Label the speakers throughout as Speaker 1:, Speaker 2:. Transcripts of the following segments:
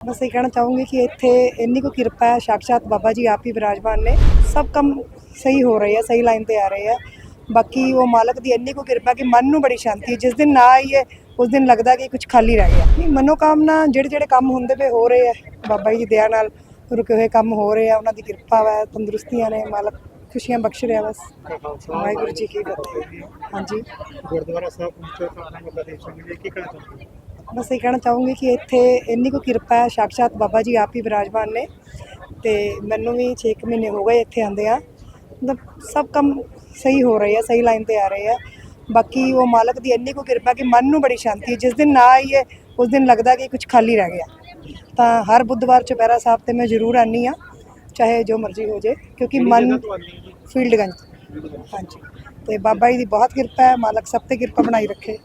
Speaker 1: ਬਸ ਇਹ ਕਹਿਣਾ ਚਾਹੂੰਗੀ ਕਿ ਇੱਥੇ ਇੰਨੀ ਕੁ ਕਿਰਪਾ ਹੈ, ਸਾਕਸ਼ਾਤ ਬਾਬਾ ਜੀ ਆਪ ਹੀ ਵਿਰਾਜਮਾਨ ਨੇ। ਸਭ ਕੰਮ ਸਹੀ ਹੋ ਰਹੇ ਆ, ਸਹੀ ਲਾਈਨ ਤੇ ਆ ਰਹੇ ਆ। ਬਾਕੀ ਉਹ ਮਾਲਕ ਦੀ ਇੰਨੀ ਕੁ ਕਿਰਪਾ ਕਿ ਮਨ ਨੂੰ ਬੜੀ ਸ਼ਾਂਤੀ ਹੈ। ਜਿਸ ਦਿਨ ਨਾ ਆਈਏ, ਉਸ ਦਿਨ ਲੱਗਦਾ ਕਿ ਕੁਝ ਖਾਲੀ ਰਹਿ ਗਿਆ। ਨਹੀਂ, ਮਨੋਕਾਮਨਾ ਜਿਹੜੇ ਜਿਹੜੇ ਕੰਮ ਹੁੰਦੇ ਪਏ ਹੋ ਰਹੇ ਆ, ਬਾਬਾ ਜੀ ਦੀ ਦਇਆ ਨਾਲ ਰੁਕੇ ਹੋਏ ਕੰਮ ਹੋ ਰਹੇ ਆ, ਉਹਨਾਂ ਦੀ ਕਿਰਪਾ ਵਾ, ਤੰਦਰੁਸਤੀਆਂ ਨੇ, ਮਾਲਕ ਖੁਸ਼ੀਆਂ ਬਖਸ਼ ਰਿਹਾ ਬਸ। ਵਾਹਿਗੁਰੂ ਜੀ ਕੀ ਫਤਿਹ। ਹਾਂਜੀ।
Speaker 2: ਗੁਰਦੁਆਰਾ ਸਾਹਿਬ ਪਹੁੰਚੇ ਤਾਂ ਆਨੰਦ ਦਾ ਦਰਸ਼ਨ ਕੀ ਕਹਿਣਾ ਚਾਹੁੰਦੇ
Speaker 1: ਬਸ ਇਹ ਕਹਿਣਾ ਚਾਹੂੰਗੀ ਕਿ ਇੱਥੇ ਇੰਨੀ ਕੁ ਕਿਰਪਾ ਹੈ ਸਾਕਸ਼ਾਤ ਬਾਬਾ ਜੀ ਆਪ ਹੀ ਵਿਰਾਜਮਾਨ ਨੇ ਤੇ ਮੈਨੂੰ ਵੀ 6 ਮਹੀਨੇ ਹੋ ਗਏ ਇੱਥੇ ਆਂਦੇ ਆ। ਮਤਲਬ ਸਭ ਕੰਮ ਸਹੀ ਹੋ ਰਹੇ ਆ ਸਹੀ ਲਾਈਨ ਤੇ ਆ ਰਹੇ ਆ। ਬਾਕੀ ਉਹ ਮਾਲਕ ਦੀ ਇੰਨੀ ਕੁ ਕਿਰਪਾ ਕਿ ਮਨ ਨੂੰ ਬੜੀ ਸ਼ਾਂਤੀ ਹੈ। ਜਿਸ ਦਿਨ ਨਾ ਆਈਏ ਉਸ ਦਿਨ ਲੱਗਦਾ ਕਿ ਕੁਝ ਖਾਲੀ ਰਹਿ ਗਿਆ। ਤਾਂ ਹਰ ਬੁੱਧਵਾਰ ਚੁਪਹਿਰਾ ਸਾਹਿਬ ਤੇ ਮੈਂ ਜ਼ਰੂਰ ਆਨੀ ਆ ਚਾਹੇ ਜੋ ਮਰਜ਼ੀ ਹੋ ਜੇ ਕਿਉਂਕਿ ਮਨ
Speaker 2: ਜਗ੍ਹਾ ਤੋਂ ਆਉਂਦੇ ਹੋ ਜੀ?
Speaker 1: ਫੀਲਡਗੰਜ। ਹਾਂਜੀ। ਤੇ ਬਾਬਾ ਜੀ ਦੀ ਬਹੁਤ ਕਿਰਪਾ ਹੈ ਮਾਲਕ ਸਭ ਤੇ ਕਿਰਪਾ ਬਣਾਈ ਰੱਖੇ।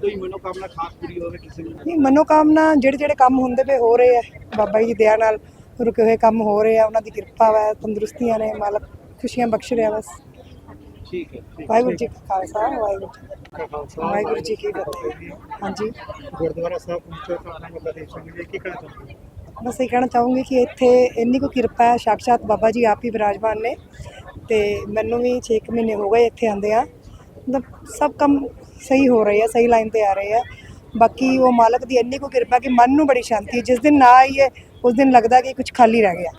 Speaker 2: ਕੋਈ ਮਨੋਕਾਮਨਾ ਖਾਸ ਪੂਰੀ ਹੋਵੇ ਕਿਸੇ ਦੀ
Speaker 1: ਨਹੀਂ ਮਨੋਕਾਮਨਾ ਜਿਹੜੇ ਜਿਹੜੇ ਕੰਮ ਹੁੰਦੇ ਪਏ ਹੋ ਰਹੇ ਆ। ਬਾਬਾ ਜੀ ਦੀ ਦਇਆ ਨਾਲ ਰੁਕੇ ਹੋਏ ਕੰਮ ਹੋ ਰਹੇ ਆ ਉਹਨਾਂ ਦੀ ਕਿਰਪਾ ਵਾ ਤੰਦਰੁਸਤੀਆਂ ਨੇ ਮਾਲਕ ਖੁਸ਼ੀਆਂ ਬਖਸ਼ ਰਿਹਾ ਬਸ।
Speaker 2: ਠੀਕ ਹੈ ਠੀਕ
Speaker 1: ਵਾਹਿਗੁਰੂ ਜੀ ਕਾ ਖਾਲਸਾ ਵਾਹਿਗੁਰੂ ਜੀ ਕੀ
Speaker 2: ਕਾ ਖਾਲਸਾ।
Speaker 1: ਫਤਿਹ। ਵਾਹਿਗੁਰੂ ਜੀ ਕੀ ਫਤਿਹ। ਹਾਂਜੀ।
Speaker 2: ਗੁਰਦੁਆਰਾ ਸਾਹਿਬ ਪਹੁੰਚੇ ਤਾਂ ਆਨੰਦ ਦਾ ਦਰਸ਼ਨ ਮਿਲੇ ਕੀ ਕਹਿਣਾ ਚਾਹੁੰਦੇ ਹੋ?
Speaker 1: ਬਸ ਇਹ ਕਹਿਣਾ ਚਾਹੂੰਗੀ ਕਿ ਇੱਥੇ ਇੰਨੀ ਕੁ ਕਿਰਪਾ ਹੈ ਸਾਕਸ਼ਾਤ ਬਾਬਾ ਜੀ ਆਪ ਹੀ ਵਿਰਾਜਮਾਨ ਨੇ। ਤੇ ਮੈਨੂੰ ਵੀ 6 ਮਹੀਨੇ ਹੋ ਗਏ ਇੱਥੇ ਆਂਦੇ ਆ ਮਤਲਬ ਸਭ ਕੰਮ ਸਹੀ ਹੋ ਰਹੇ ਆ ਸਹੀ ਲਾਈਨ ਤੇ ਆ ਰਹੇ ਆ। ਬਾਕੀ ਉਹ ਮਾਲਕ ਦੀ ਇੰਨੀ ਕੁ ਕਿਰਪਾ ਕਿ ਮਨ ਨੂੰ ਬੜੀ ਸ਼ਾਂਤੀ ਹੈ। ਜਿਸ ਦਿਨ ਨਾ ਆਈਏ ਉਸ ਦਿਨ ਲੱਗਦਾ ਕਿ ਕੁਝ ਖਾਲੀ ਰਹਿ ਗਿਆ।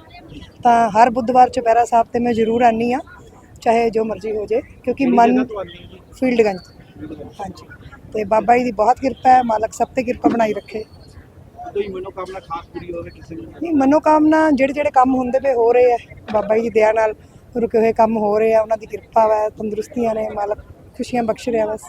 Speaker 1: ਤਾਂ ਹਰ ਬੁੱਧਵਾਰ ਚੁਪਹਿਰਾ ਸਾਹਿਬ ਤੇ ਮੈਂ ਜ਼ਰੂਰ ਆਨੀ ਆ ਚਾਹੇ ਜੋ ਮਰਜ਼ੀ ਹੋ ਜੇ ਕਿਉਂਕਿ ਮਨ
Speaker 2: ਜਗ੍ਹਾ ਤੋਂ ਆਉਂਦੇ ਹੋ ਜੀ?
Speaker 1: ਫੀਲਡਗੰਜ। ਹਾਂਜੀ। ਤੇ ਬਾਬਾ ਜੀ ਦੀ ਬਹੁਤ ਕਿਰਪਾ ਹੈ ਮਾਲਕ ਸਭ ਤੇ ਕਿਰਪਾ ਬਣਾਈ ਰੱਖੇ।
Speaker 2: ਕੋਈ ਮਨੋਕਾਮਨਾ ਖਾਸ ਪੂਰੀ ਹੋਵੇ ਕਿਸੇ ਦੀ
Speaker 1: ਨਹੀਂ ਮਨੋਕਾਮਨਾ ਜਿਹੜੇ ਜਿਹੜੇ ਕੰਮ ਹੁੰਦੇ ਪਏ ਹੋ ਰਹੇ ਆ ਬਾਬਾ ਜੀ ਦੀ ਦਇਆ ਨਾਲ ਰੁਕੇ ਹੋਏ ਕੰਮ ਹੋ ਰਹੇ ਆ ਉਹਨਾਂ ਦੀ ਕਿਰਪਾ ਵਾ ਤੰਦਰੁਸਤੀਆਂ ਨੇ ਮਾਲਕ ਖੁਸ਼ੀਆਂ ਬਖਸ਼ ਰਿਹਾ ਬਸ।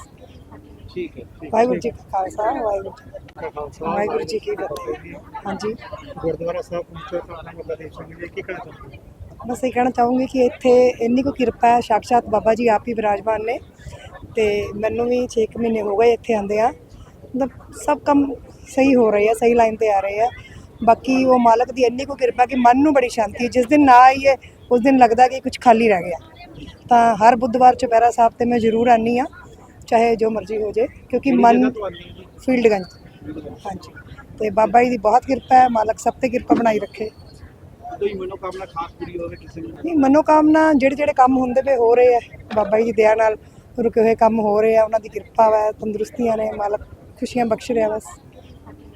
Speaker 2: ਠੀਕ ਹੈ
Speaker 1: ਵਾਹਿਗੁਰੂ ਜੀ ਕਾ ਖਾਲਸਾ ਵਾਹਿਗੁਰੂ ਜੀ ਕੀ ਫਤਿਹ। ਵਾਹਿਗੁਰੂ ਜੀ ਕੀ ਫਤਿਹ। ਹਾਂਜੀ।
Speaker 2: ਗੁਰਦੁਆਰਾ ਸਾਹਿਬ ਪਹੁੰਚੇ ਤਾਂ ਆਨੰਦ ਦਾ ਦਰਸ਼ਨ ਮਿਲੇ ਕੀ ਕਹਿਣਾ ਚਾਹੁੰਦੇ ਹੋ?
Speaker 1: ਬਸ ਇਹ ਕਹਿਣਾ ਚਾਹੂੰਗੀ ਕਿ ਇੱਥੇ ਇੰਨੀ ਕੁ ਕਿਰਪਾ ਹੈ ਸਾਕਸ਼ਾਤ ਬਾਬਾ ਜੀ ਆਪ ਹੀ ਵਿਰਾਜਮਾਨ ਨੇ ਤੇ ਮੈਨੂੰ ਵੀ 6 ਮਹੀਨੇ ਹੋ ਗਏ ਇੱਥੇ ਆਂਦੇ ਆ। ਮਤਲਬ ਸਭ ਕੰਮ ਸਹੀ ਹੋ ਰਹੇ ਆ ਸਹੀ ਲਾਈਨ ਤੇ ਆ ਰਹੇ ਆ। ਬਾਕੀ ਉਹ ਮਾਲਕ ਦੀ ਇੰਨੀ ਕੁ ਕਿਰਪਾ ਕਿ ਮਨ ਨੂੰ ਬੜੀ ਸ਼ਾਂਤੀ ਹੈ। ਜਿਸ ਦਿਨ ਨਾ ਆਈਏ ਉਸ ਦਿਨ ਲੱਗਦਾ ਕਿ ਕੁਝ ਖਾਲੀ ਰਹਿ ਗਿਆ। ਤਾਂ ਹਰ ਬੁੱਧਵਾਰ ਚੁਪਹਿਰਾ ਸਾਹਿਬ ਤੇ ਮੈਂ ਜ਼ਰੂਰ ਆਨੀ ਆ ਚਾਹੇ ਜੋ ਮਰਜ਼ੀ ਹੋ ਜੇ ਕਿਉਂਕਿ
Speaker 2: ਕਿਹੜੀ
Speaker 1: ਮਨ
Speaker 2: ਜਗ੍ਹਾ ਤੋਂ ਆਉਂਦੇ ਹੋ ਜੀ?
Speaker 1: ਫੀਲਡਗੰਜ। ਹਾਂਜੀ। ਤੇ ਬਾਬਾ ਜੀ ਦੀ ਬਹੁਤ ਕਿਰਪਾ ਹੈ ਮਾਲਕ ਸਭ ਤੇ ਕਿਰਪਾ ਬਣਾਈ ਰੱਖੇ।
Speaker 2: ਕੋਈ ਮਨੋਕਾਮਨਾ ਖਾਸ ਪੂਰੀ ਹੋਵੇ ਕਿਸੇ ਦੀ
Speaker 1: ਨਹੀਂ ਮਨੋਕਾਮਨਾ ਜਿਹੜੇ ਜਿਹੜੇ ਕੰਮ ਹੁੰਦੇ ਪਏ ਹੋ ਰਹੇ ਆ ਬਾਬਾ ਜੀ ਦੀ ਦਇਆ ਨਾਲ ਰੁਕੇ ਹੋਏ ਕੰਮ ਹੋ ਰਹੇ ਆ ਉਹਨਾਂ ਦੀ ਕਿਰਪਾ ਵਾ ਤੰਦਰੁਸਤੀਆਂ ਨੇ ਮਾਲਕ ਖੁਸ਼ੀਆਂ ਬਖਸ਼ ਰਿਹਾ ਬਸ।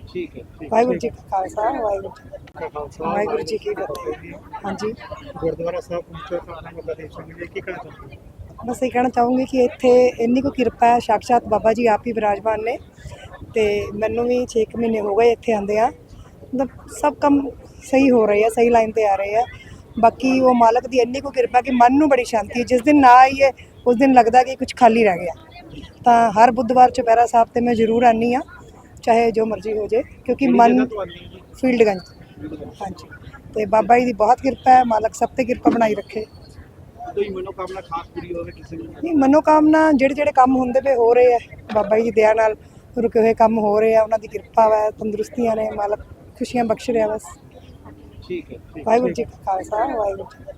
Speaker 2: ਠੀਕ ਹੈ
Speaker 1: ਵਾਹਿਗੁਰੂ ਜੀ ਕਾ ਖਾਲਸਾ ਵਾਹਿਗੁਰੂ ਜੀ ਕੀ
Speaker 2: ਖਾਲਸਾ।
Speaker 1: ਵਾਹਿਗੁਰੂ ਜੀ ਕੀ ਫਤਿਹ। ਹਾਂਜੀ।
Speaker 2: ਗੁਰਦੁਆਰਾ ਸਾਹਿਬ ਪਹੁੰਚੇ ਤਾਂ ਦਾ ਦਰਸ਼ਨ ਮਿਲੇ ਕੀ ਹੋ?
Speaker 1: ਬਸ ਇਹ ਕਹਿਣਾ ਚਾਹੂੰਗੀ ਕਿ ਇੱਥੇ ਇੰਨੀ ਕੁ ਕਿਰਪਾ ਹੈ ਸਾਕਸ਼ਾਤ ਬਾਬਾ ਜੀ ਆਪ ਹੀ ਵਿਰਾਜਮਾਨ ਨੇ ਤੇ ਮੈਨੂੰ ਵੀ 6 ਮਹੀਨੇ ਹੋ ਗਏ ਇੱਥੇ ਆਂਦੇ ਆ ਮਤਲਬ ਸਭ ਕੰਮ ਸਹੀ ਹੋ ਰਹੇ ਆ ਸਹੀ ਲਾਈਨ ਤੇ ਆ ਰਹੇ ਆ। ਬਾਕੀ ਉਹ ਮਾਲਕ ਦੀ ਇੰਨੀ ਕੁ ਕਿਰਪਾ ਕਿ ਮਨ ਨੂੰ ਬੜੀ ਸ਼ਾਂਤੀ ਹੈ ਜਿਸ ਦਿਨ ਨਾ ਆਈਏ ਉਸ ਦਿਨ ਲੱਗਦਾ ਕਿ ਕੁਝ ਖਾਲੀ ਰਹਿ ਗਿਆ। ਤਾਂ ਹਰ ਬੁੱਧਵਾਰ ਚੁਪਹਿਰਾ ਸਾਹਿਬ ਤੇ ਮੈਂ ਜ਼ਰੂਰ ਆਨੀ ਆ ਚਾਹੇ ਜੋ ਮਰਜ਼ੀ ਹੋ ਜੇ ਕਿਉਂਕਿ ਮਨ
Speaker 2: ਜਗ੍ਹਾ ਤੋਂ ਆਉਂਦੇ ਹੋ ਜੀ?
Speaker 1: ਫੀਲਡਗੰਜ ਹਾਂਜੀ। ਤੇ ਬਾਬਾ ਜੀ ਦੀ ਬਹੁਤ ਕਿਰਪਾ ਹੈ ਮਾਲਕ ਸਭ ਤੇ ਕਿਰਪਾ ਬਣਾਈ ਰੱਖੇ।
Speaker 2: ਕੋਈ ਮਨੋਕਾਮਨਾ ਖਾਸ ਪੂਰੀ ਹੋਵੇ ਕਿਸੇ ਦੀ
Speaker 1: ਨਹੀਂ ਮਨੋਕਾਮਨਾ ਜਿਹੜੇ ਜਿਹੜੇ ਕੰਮ ਹੁੰਦੇ ਪਏ ਹੋ ਰਹੇ ਆ ਬਾਬਾ ਜੀ ਦੀ ਦਇਆ ਨਾਲ ਰੁਕੇ ਹੋਏ ਕੰਮ ਹੋ ਰਹੇ ਆ ਉਹਨਾਂ ਦੀ ਕਿਰਪਾ ਵਾ ਤੰਦਰੁਸਤੀਆਂ ਨੇ ਮਾਲਕ ਖੁਸ਼ੀਆਂ ਬਖਸ਼ ਰਿਹਾ ਬਸ।
Speaker 2: ਠੀਕ ਹੈ।
Speaker 1: ਵਾਹਿਗੁਰੂ ਜੀ ਕਾ ਖਾਲਸਾ ਵਾਹਿਗੁਰੂ ਜੀ ਕੀ ਫਤਿਹ।